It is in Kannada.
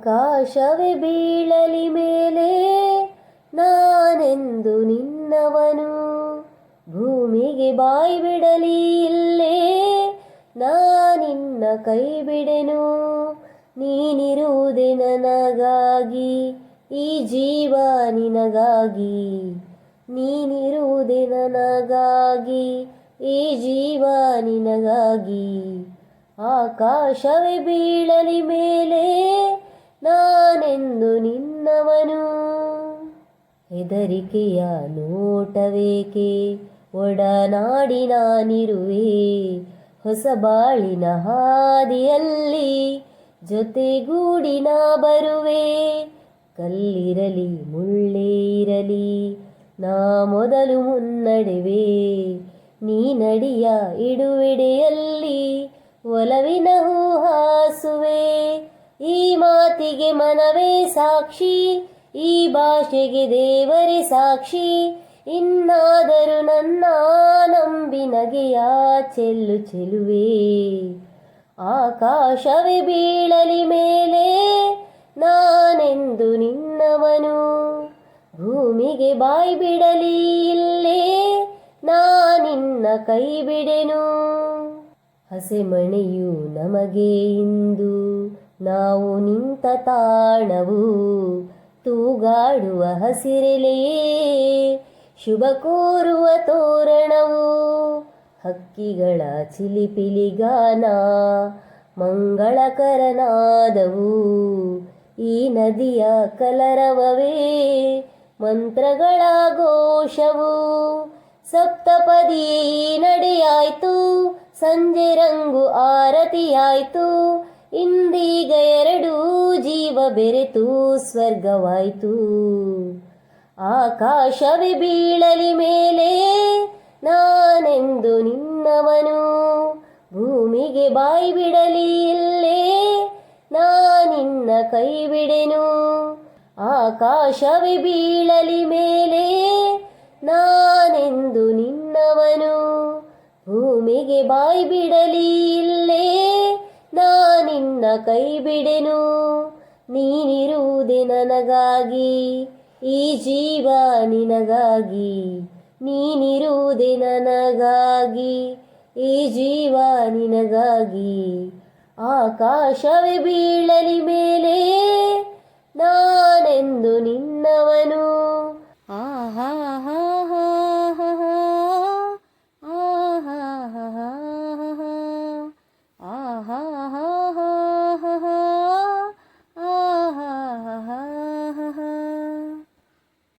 ಆಕಾಶವೇ ಬೀಳಲಿ ಮೇಲೆ ನಾನೆಂದು ನಿನ್ನವನು. ಭೂಮಿಗೆ ಬಾಯಿ ಬಿಡಲಿ ಇಲ್ಲೇ ನಾನಿನ್ನ ಕೈ ಬಿಡೆನು. ನೀನಿರುವುದೇ ನನಗಾಗಿ, ಈ ಜೀವ ನಿನಗಾಗಿ. ನೀನಿರುವುದೇ ನನಗಾಗಿ, ಈ ಜೀವ ನಿನಗಾಗಿ. ಆಕಾಶವೇ ಬೀಳಲಿ ಮೇಲೆ ಹೆದರಿಕೆಯ ನೋಟವೇಕೆ? ಒಡನಾಡಿ ನಿರುವೆ, ಹೊಸ ಬಾಳಿನ ಹಾದಿಯಲ್ಲಿ ಜೊತೆಗೂಡಿನ ಬರುವೆ. ಕಲ್ಲಿರಲಿ ಮುಳ್ಳೇ ಇರಲಿ ನಾ ಮೊದಲು ಮುನ್ನಡೆವೆ. ನೀ ನಡಿಯ ಇಡುವಿಡೆಯಲ್ಲಿ ಒಲವಿನ ಹೂಹಾಸುವೆ ಈ ಮಾತಿಗೆ ಮನವೇ ಸಾಕ್ಷಿ ಈ ಭಾಷೆಗೆ ದೇವರೇ ಸಾಕ್ಷಿ. ಇನ್ನಾದರೂ ನನ್ನ ನಂಬಿ ನಗೆಯ ಚೆಲ್ಲು ಚೆಲುವೆ. ಆಕಾಶವೇ ಬೀಳಲಿ ಮೇಲೆ, ನಾನೆಂದು ನಿನ್ನವನು. ಭೂಮಿಗೆ ಬಾಯಿ ಬಿಡಲಿ ಇಲ್ಲೇ ನಾನಿನ್ನ ಕೈ ಬಿಡೆನು. ಹಸೆಮಣೆಯು ನಮಗೆ ಇಂದು, ನಾವು ನಿಂತ ತಾಣವು. ತೂಗಾಡುವ ಹಸಿರೆಲೆಯೇ ಶುಭ ಕೋರುವ ತೋರಣವು, ಹಕ್ಕಿಗಳ ಚಿಲಿಪಿಲಿಗಾನ ಮಂಗಳಕರನಾದವು. ಈ ನದಿಯ ಕಲರವವೇ ಮಂತ್ರಗಳ ಘೋಷವು. ಸಪ್ತಪದಿ ನಡೆಯಾಯ್ತು, ಸಂಜೆ ರಂಗು ಆರತಿಯಾಯ್ತು ಇಂದೀಗ ಎರಡೂ ಜೀವ ಬೆರೆತು ಸ್ವರ್ಗವಾಯ್ತು. ಆಕಾಶವೇ ಬೀಳಲಿ ಮೇಲೆ ನಾನೆಂದು ನಿನ್ನವನು. ಭೂಮಿಗೆ ಬಾಯಿ ಬಿಡಲಿ ಇಲ್ಲೇ ನಾನಿನ್ನ ಕೈ ಬಿಡೆನು. ಆಕಾಶವೇ ಬೀಳಲಿ ಮೇಲೆ ನಾನೆಂದು ನಿನ್ನವನು. ಭೂಮಿಗೆ ಬಾಯಿ ಬಿಡಲಿ ಇಲ್ಲೇ ನಿನ್ನ ಕೈ ಬಿಡೆನು, ನೀನಿರುವುದೇ ನನಗಾಗಿ. ಈ ಜೀವ ನಿನಗಾಗಿ, ನೀನಿರುವುದೇ ನನಗಾಗಿ. ಈ ಜೀವ ನಿನಗಾಗಿ ಆಕಾಶವೇ ಬೀಳಲಿ ಮೇಲೆ ನಾನೆ